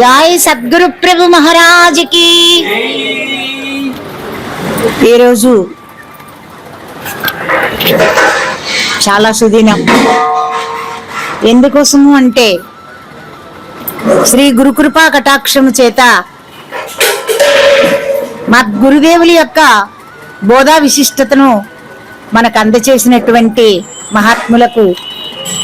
జై సద్గురు ప్రభు మహారాజుకి. ఈరోజు చాలా సుదీనం. ఎందుకోసము అంటే శ్రీ గురుకృపా కటాక్షము చేత మా గురుదేవుల యొక్క బోధా విశిష్టతను మనకు అందచేసినటువంటి మహాత్ములకు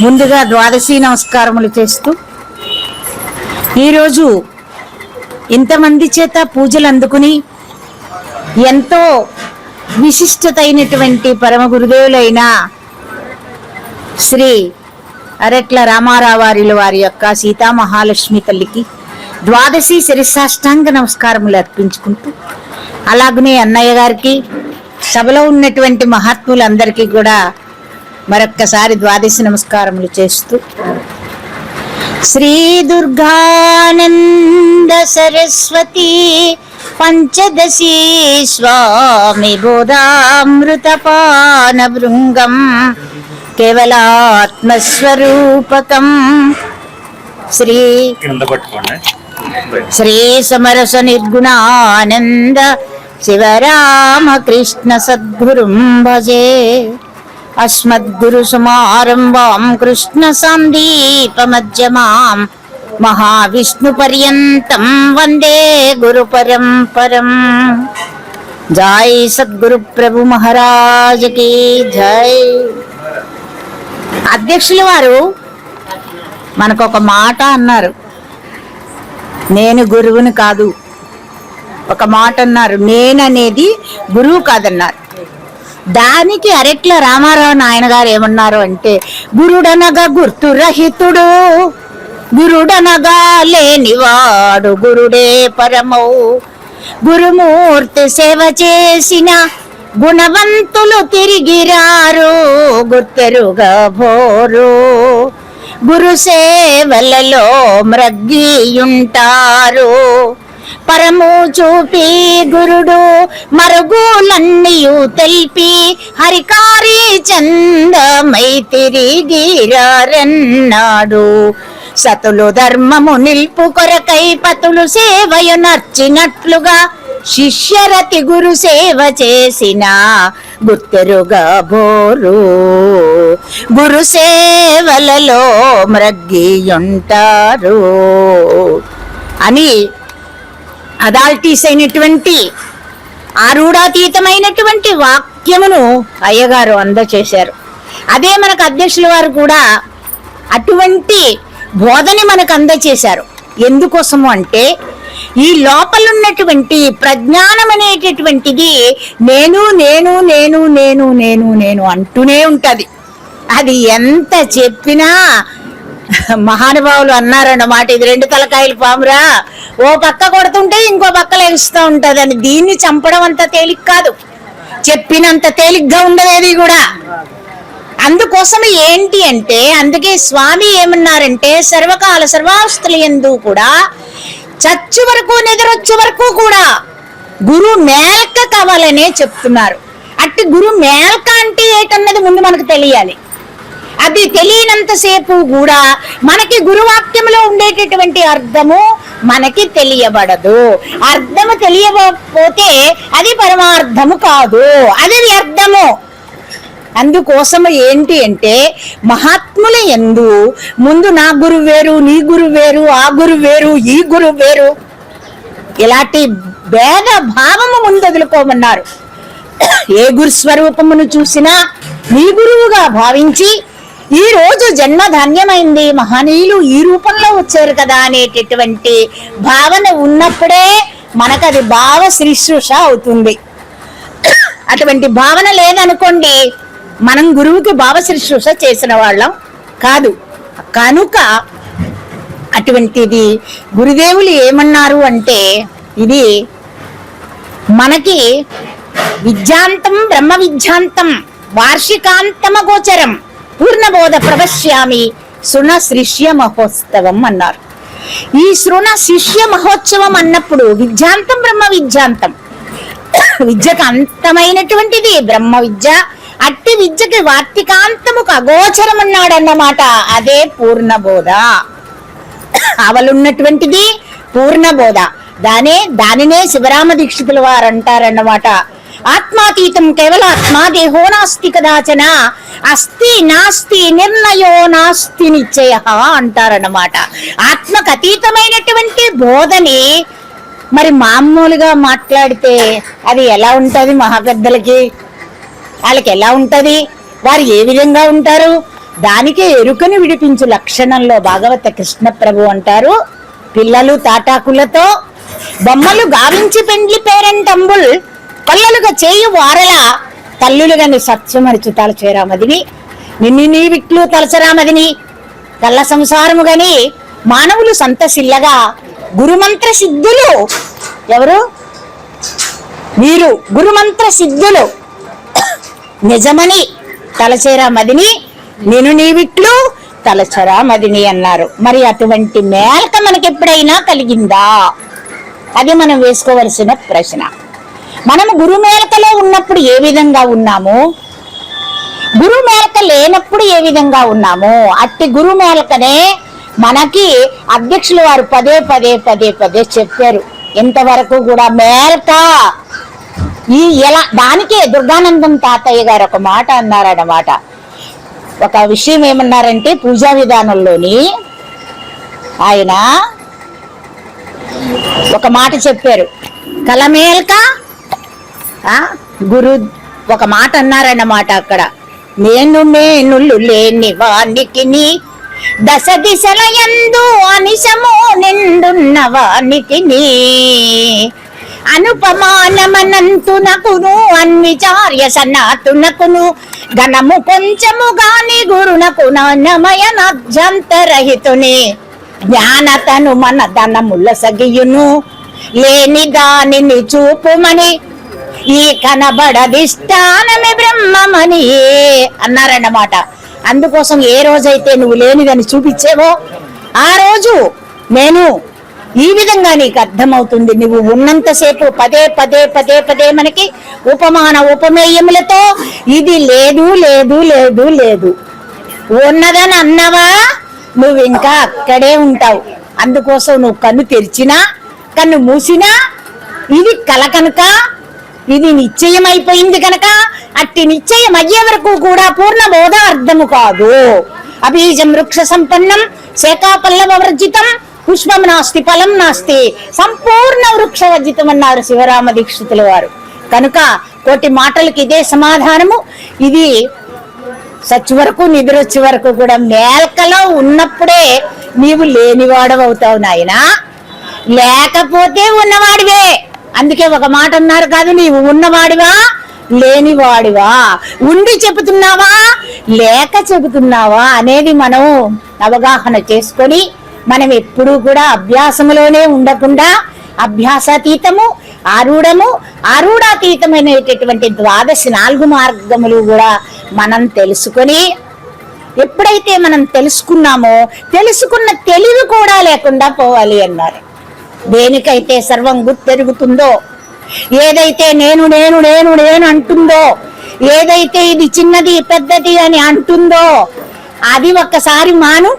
ముందుగా ద్వాదశి నమస్కారములు చేస్తూ ఈరోజు ఇంతమంది చేత పూజలు అందుకుని ఎంతో విశిష్టత అయినటువంటి పరమ గురుదేవులైన శ్రీ అరెట్ల రామారావారిల వారి యొక్క సీతామహాలక్ష్మి తల్లికి ద్వాదశి శిరసాష్టాంగ నమస్కారములు అర్పించుకుంటూ అలాగనే అన్నయ్య గారికి సభలో ఉన్నటువంటి మహాత్ములందరికీ కూడా మరొక్కసారి ద్వాదశి నమస్కారములు చేస్తూ శ్రీ దుర్గానంద సరస్వతి పంచదశి స్వామి బోధామృతపాన భృంగం కేవలాత్మస్వరూపకం. శ్రీ కింద పట్టుకోండి. శ్రీ సమరస నిర్గుణానంద శివరామకృష్ణ సద్గురుం భజే. అస్మద్గురు సమారంభాం కృష్ణ సందీప మధ్యమాం మహావిష్ణు పర్యంతం వందే గురు పరంపరం జై సద్గురు ప్రభు మహారాజకి జై అధ్యక్షుల వారు మనకు ఒక మాట అన్నారు. నేను గురువుని కాదు. ఒక మాట అన్నారు. నేననేది గురువు కాదన్నారు. దానికి అరెట్ల రామారావు నాయన గారు ఏమన్నారు అంటే గురుడనగా గుర్తురహితుడు గురుడనగా లేనివాడు గురుడే పరమౌ. గురుమూర్తి సేవ చేసిన గుణవంతులు తిరిగిరారు గుర్తెరుగా భోరు గురు సేవలలో మ్రగ్గియుంటారు. పరము చూపి గురుడు మరుగులన్నీయు తెల్పి హరికారి చందమై తిరిగిరారన్నాడు. సతులు ధర్మము నిల్పు కొరకై పతులు సేవయు నర్చినట్లుగా శిష్యరతి గురు సేవ చేసిన గుర్తెరుగా బోరు. గురు సేవలలో మ్రగ్గియుంటారు. అని అదాల్టీస్ అయినటువంటి ఆరుడాతీతమైనటువంటి వాక్యమును అయ్యగారు అందచేశారు. అదే మనకు అధ్యక్షుల వారు కూడా అటువంటి బోధని మనకు అందచేశారు. ఎందుకోసము అంటే ఈ లోపలున్నటువంటి ప్రజ్ఞానం అనేటటువంటిది నేను నేను నేను నేను నేను నేను అంటూనే ఉంటుంది. అది ఎంత చెప్పినా మహానుభావులు అన్నారన్నమాట ఇది రెండు తలకాయలు పామురా ఓ పక్క కొడుతుంటే ఇంకో పక్క లెగుస్తూ ఉంటది అని. దీన్ని చంపడం అంత తేలిక కాదు. చెప్పినంత తేలిగ్గా ఉండదేది కూడా. అందుకోసం ఏంటి అంటే అందుకే స్వామి ఏమన్నారంటే సర్వకాల సర్వావస్థలు ఎందు కూడా చచ్చు వరకు నిద్రొచ్చు వరకు కూడా గురు మేల్క కావాలనే చెప్తున్నారు. అట్టి గురు మేల్క అంటే ఏటన్నది ముందు మనకు తెలియాలి. అది తెలియనంతసేపు కూడా మనకి గురువాక్యంలో ఉండేటటువంటి అర్థము మనకి తెలియబడదు. అర్థము తెలియకపోతే అది పరమార్థము కాదు. అది వ్యర్థము అందుకోసము ఏంటి అంటే మహాత్ముల ఎందు ముందు నా గురువు వేరు నీ గురువు వేరు ఆ గురువు వేరు ఈ గురువు వేరు ఇలాంటి భేద భావము ముందు వదులుకోమన్నారు ఏ గురు స్వరూపమును చూసినా నీ గురువుగా భావించి ఈ రోజు జన్మ ధన్యమైంది మహనీయులు ఈ రూపంలో వచ్చారు కదా అనేటటువంటి భావన ఉన్నప్పుడే మనకది భావ శుశ్రూష అవుతుంది. అటువంటి భావన లేదనుకోండి మనం గురువుకి భావ శుశ్రూష చేసిన వాళ్ళం కాదు. కనుక అటువంటిది గురుదేవులు ఏమన్నారు అంటే ఇది మనకి విద్యాంతం బ్రహ్మ విద్యాంతం వార్షికాంతమ గోచరం పూర్ణబోధ ప్రవశ్యామి శృణ శిష్య మహోత్సవం అన్నారు. ఈ శృణ శిష్య మహోత్సవం అన్నప్పుడు విద్యాంతం బ్రహ్మ విద్యాంతం. విద్యకు అంతమైనటువంటిది బ్రహ్మ విద్య. అట్టి విద్యకి వార్తికాంతముకు అగోచరం అన్నాడు అన్నమాట అదే పూర్ణబోధ. అవలున్నటువంటిది పూర్ణబోధ. దానే దానినే శివరామ దీక్షితుల వారు అంటారన్నమాట ఆత్మాతీతం కేవల ఆత్మా దేహో నాస్తి కదాచన. అస్థి నాస్తి నిర్ణయో నాస్తి నిశ్చయ అంటారన్నమాట. ఆత్మకు అతీతమైనటువంటి బోధని మరి మామూలుగా మాట్లాడితే అది ఎలా ఉంటుంది మహాపెద్దలకి వాళ్ళకి ఎలా ఉంటుంది? వారు ఏ విధంగా ఉంటారు? దానికే ఎరుకని విడిపించు లక్షణంలో భాగవత కృష్ణ ప్రభు అంటారు. పిల్లలు తాటాకులతో బొమ్మలు గావించి పెండ్లి పేరంటంబుల్ కొల్లలుగా చేయు వారల తల్లులుగాని సత్యమరిచు తలచేరామదిని నిన్ను నీ విట్లు తలచరామదిని. కళ్ళ సంసారము గని మానవులు సంతసిల్లగా గురుమంత్ర సిద్ధులు. ఎవరు? వీరు గురుమంత్ర సిద్ధులు. నిజమని తలచేరా మదిని నేను నీవిట్లు తలచరా మదిని అన్నారు. మరి అటువంటి మేళక మనకి ఎప్పుడైనా కలిగిందా? అది మనం వేసుకోవలసిన ప్రశ్న. మనము గురుమేళకలో ఉన్నప్పుడు ఏ విధంగా ఉన్నాము? గురుమేళక లేనప్పుడు ఏ విధంగా ఉన్నాము? అట్టి గురుమేళకనే మనకి అధ్యక్షులు వారు పదే పదే పదే పదే చెప్పారు. ఇంతవరకు కూడా మేళక ఈ ఎలా దానికే దుర్గానందం తాతయ్య గారు ఒక మాట అన్నారన్నమాట. ఒక విషయం ఏమన్నారంటే పూజా విధానంలోని ఆయన ఒక మాట చెప్పారు. కలమేల్క గురు ఒక మాట అన్నారన్నమాట అక్కడ. నేను మేనులు లేని వానికి దశ దిశల ఎందు అనిశము నిండున్న వానికి అనుపమానమనంతునకును అన్విచార్య సనాతునకును ఘనము కొంచెము గాని గురునకు నమయనభ్యంతరహితుని జ్ఞానతను మన ధనముల సగియును లేని దానిని చూపుమని ఈ కనబడదిష్టానమే బ్రహ్మమని అన్నారన్నమాట. అందుకోసం ఏ రోజైతే నువ్వు లేనిదని చూపించేవో ఆ రోజు నేను ఈ విధంగా నీకు అర్థమవుతుంది. నువ్వు ఉన్నంతసేపు పదే పదే పదే పదే మనకి ఉపమాన ఉపమేయములతో ఇది లేదు లేదు లేదు లేదు. ఉన్నదని అన్నవా? నువ్వు ఇంకా అక్కడే ఉంటావు. అందుకోసం నువ్వు కన్ను తెరిచినా కన్ను మూసినా ఇది కల కనుక ఇది నిశ్చయం అయిపోయింది కనుక అట్టి నిశ్చయం అయ్యే వరకు కూడా పూర్ణ బోధ అర్థము కాదు. అబీజం వృక్ష సంపన్నం శేఖాపల్లవ వర్జితం పుష్పం నాస్తి ఫలం నాస్తి. సంపూర్ణ వృక్ష వర్జితం అన్నారు శివరామ దీక్షితుల వారు. కనుక కోటి మాటలకి ఇదే సమాధానము. ఇది సచ్చి వరకు నిద్ర వచ్చే వరకు కూడా మేల్కలో ఉన్నప్పుడే నీవు లేనివాడవవుతావు నాయనా. లేకపోతే ఉన్నవాడివే. అందుకే ఒక మాట అన్నారు కాదు నీవు ఉన్నవాడివా లేనివాడివా? ఉండి చెబుతున్నావా లేక చెబుతున్నావా అనేది మనం అవగాహన చేసుకొని మనం ఎప్పుడూ కూడా అభ్యాసములోనే ఉండకుండా అభ్యాసాతీతము ఆరూఢము ఆరుడాతీతమైనటువంటి ద్వాదశి నాలుగు మార్గములు కూడా మనం తెలుసుకొని ఎప్పుడైతే మనం తెలుసుకున్నామో తెలుసుకున్న తెలివి కూడా లేకుండా పోవాలి అన్నారు. దేనికైతే సర్వం గుర్తెరుగుతుందో ఏదైతే నేను నేను నేను నేను అంటుందో ఏదైతే ఇది చిన్నది పెద్దది అని అంటుందో అది ఒక్కసారి మాను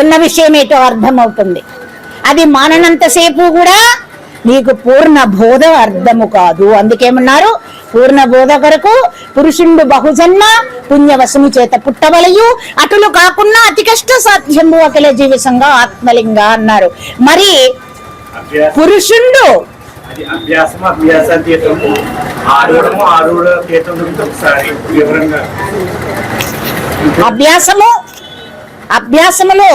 ఉన్న విషయం ఏటో అర్థమవుతుంది. అది మాననంతసేపు కూడా నీకు పూర్ణ బోధ అర్థము కాదు. అందుకేమన్నారు? పూర్ణ బోధ కొరకు పురుషుండు బహుజన్మ పుణ్యవశము చేత పుట్టవలయు. అటులు కాకుండా అతి కష్ట సాధ్యము అఖిల జీవితంగా ఆత్మలింగ అన్నారు. మరి పురుషుండు అది అభ్యాసం అభ్యాసాతీతం ఆరుడము ఆరుడతీతం గురించి ఒకసారి వివరంగా. అభ్యాసము అభ్యాసములో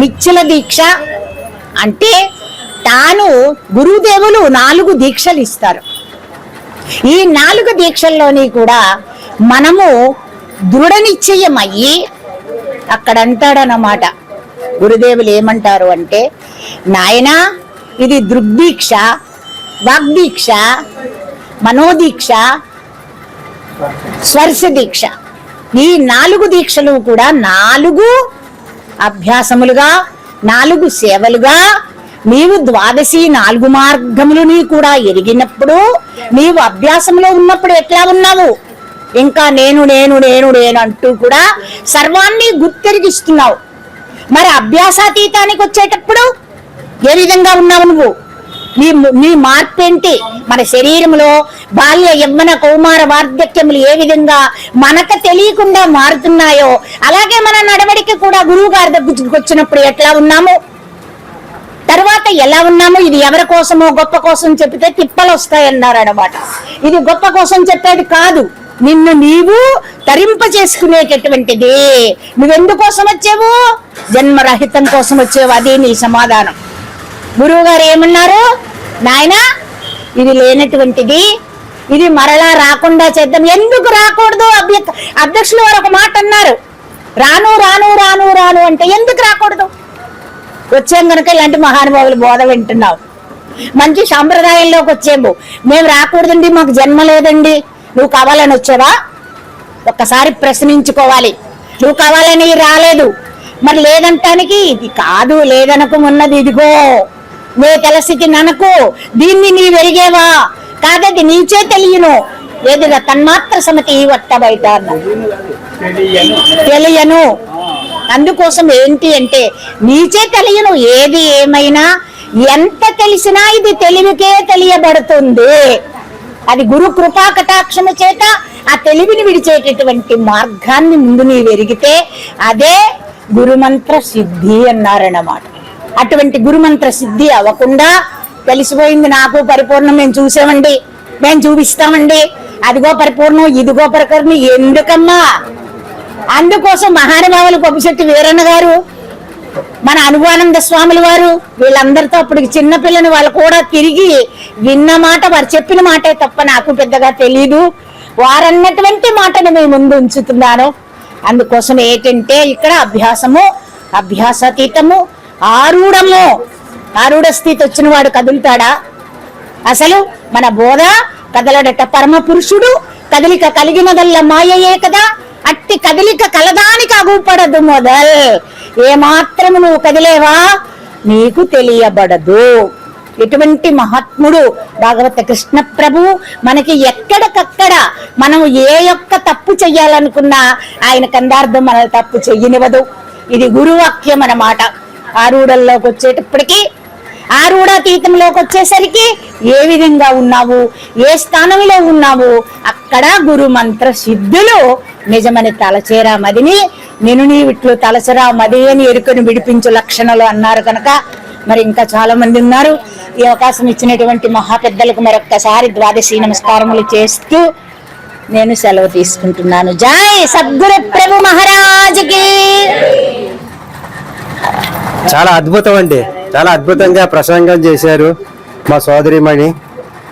నిశ్చల దీక్ష అంటే తాను గురుదేవులు నాలుగు దీక్షలు ఇస్తారు. ఈ నాలుగు దీక్షల్లోని కూడా మనము దృఢ నిశ్చయం అయ్యి అక్కడ అంటాడనమాట గురుదేవులు ఏమంటారు అంటే నాయనా ఇది దృగ్దీక్ష వాగ్దీక్ష మనోదీక్ష స్వర్శ దీక్ష ఈ నాలుగు దీక్షలు కూడా నాలుగు అభ్యాసములుగా నాలుగు సేవలుగా నీవు ద్వాదశి నాలుగు మార్గములని కూడా ఎరిగినప్పుడు నీవు అభ్యాసంలో ఉన్నప్పుడు ఎట్లా ఉన్నావు? ఇంకా నేను నేను నేను నేను అంటూ కూడా సర్వాన్ని గుర్తెరిగిస్తున్నావు. మరి అభ్యాసాతీతానికి వచ్చేటప్పుడు ఏ విధంగా ఉన్నావు నువ్వు? నీ నీ మార్పు ఏంటి మన శరీరంలో బాల్య యవ్వన కౌమార వార్ధక్యములు ఏ విధంగా మనకు తెలియకుండా మారుతున్నాయో అలాగే మన నడవడిక కూడా గురువు గారి దగ్గరికి వచ్చినప్పుడు ఎట్లా ఉన్నాము? తర్వాత ఎలా ఉన్నామో ఇది ఎవరి కోసమో గొప్ప కోసం చెప్తే తిప్పలు వస్తాయన్నారు అనమాట ఇది గొప్ప కోసం చెప్పేది కాదు. నిన్ను నీవు తరింప చేసుకునేటటువంటిది నువ్వెందుకోసం వచ్చావు? జన్మరహితం కోసం వచ్చావు. అదే నీ సమాధానం. గురువు గారు ఏమన్నారు? నాయనా ఇది లేనటువంటిది. ఇది మరలా రాకుండా చేద్దాం. ఎందుకు రాకూడదు? అభ్య అధ్యక్షులు వారు ఒక మాట అన్నారు. రాను రాను రాను రాను అంటే ఎందుకు రాకూడదు? వచ్చాం కనుక ఇలాంటి మహానుభావులు బోధ వింటున్నావు. మంచి సాంప్రదాయంలోకి వచ్చాము మేము రాకూడదండి మాకు జన్మ లేదండి. నువ్వు కావాలని వచ్చావా? ఒక్కసారి ప్రశ్నించుకోవాలి. నువ్వు కావాలని రాలేదు. మరి లేదంటానికి ఇది కాదు లేదనకు ఉన్నది ఇదిగో. నే తెలిసికి ననకు. దీన్ని నీ వెరిగేవా కాదది నీచే తెలియను. ఏదిగా తన్మాత్ర సమతి వట్ట బయట తెలియను. అందుకోసం ఏంటి అంటే నీచే తెలియను ఏది ఏమైనా ఎంత తెలిసినా ఇది తెలివికే తెలియబడుతుంది. అది గురు కృపా కటాక్షము చేత ఆ తెలివిని విడిచేటటువంటి మార్గాన్ని ముందు నీ వెరిగితే అదే గురుమంత్ర సిద్ధి అన్నారన్నమాట. అటువంటి గురుమంత్ర సిద్ధి అవ్వకుండా తెలిసిపోయింది నాకు పరిపూర్ణం మేము చూసామండి మేము చూపిస్తామండి. అదిగో పరిపూర్ణం ఇదిగో పరికరణం ఎందుకమ్మా? అందుకోసం మహానుభావులు కొబ్బిశెట్టి వీరన్న గారు మన అనుభవానంద స్వాములు వారు వీళ్ళందరితో అప్పుడు చిన్న పిల్లని వాళ్ళు కూడా తిరిగి విన్న మాట వారు చెప్పిన మాటే తప్ప నాకు పెద్దగా తెలియదు వారన్నటువంటి మాటను మేము ముందు ఉంచుతున్నాను. అందుకోసం ఏంటంటే ఇక్కడ అభ్యాసము అభ్యాసాతీతము ఆరూఢము. ఆరుడ స్థితి వచ్చిన వాడు కదులుతాడా? అసలు మన బోధ కదలడట పరమ పురుషుడు కదలిక కలిగినదల్ల మాయయే కదా. అట్టి కదలిక కలదానికి అగుపడదు మొదల్. ఏమాత్రము నువ్వు కదిలేవా? నీకు తెలియబడదు. ఎటువంటి మహాత్ముడు భాగవత కృష్ణ ప్రభు మనకి ఎక్కడికక్కడ మనం ఏ యొక్క తప్పు చెయ్యాలనుకున్నా ఆయన కందార్థం మన తప్పు చెయ్యనివ్వదు. ఇది గురువాక్యం అన్నమాట. ఆరూఢల్లోకి వచ్చేటప్పటికీ ఆరుడాతీతంలోకి వచ్చేసరికి ఏ విధంగా ఉన్నావు? ఏ స్థానంలో ఉన్నావు? అక్కడ గురు మంత్ర సిద్ధులు నిజమని తలచేరా మదిని. నేను నీ ఇట్లు తలచరా మది అని ఎరుకను విడిపించు లక్షణాలు అన్నారు కనుక మరి ఇంకా చాలా మంది ఉన్నారు. ఈ అవకాశం ఇచ్చినటువంటి మహా పెద్దలకు మరొక్కసారి ద్వాదశి నమస్కారములు చేస్తూ నేను సెలవు తీసుకుంటున్నాను. జై సద్గురు ప్రభు మహారాజుకి. చాలా అద్భుతం అండి. చాలా అద్భుతంగా ప్రసంగం చేశారు మా సోదరిమణి.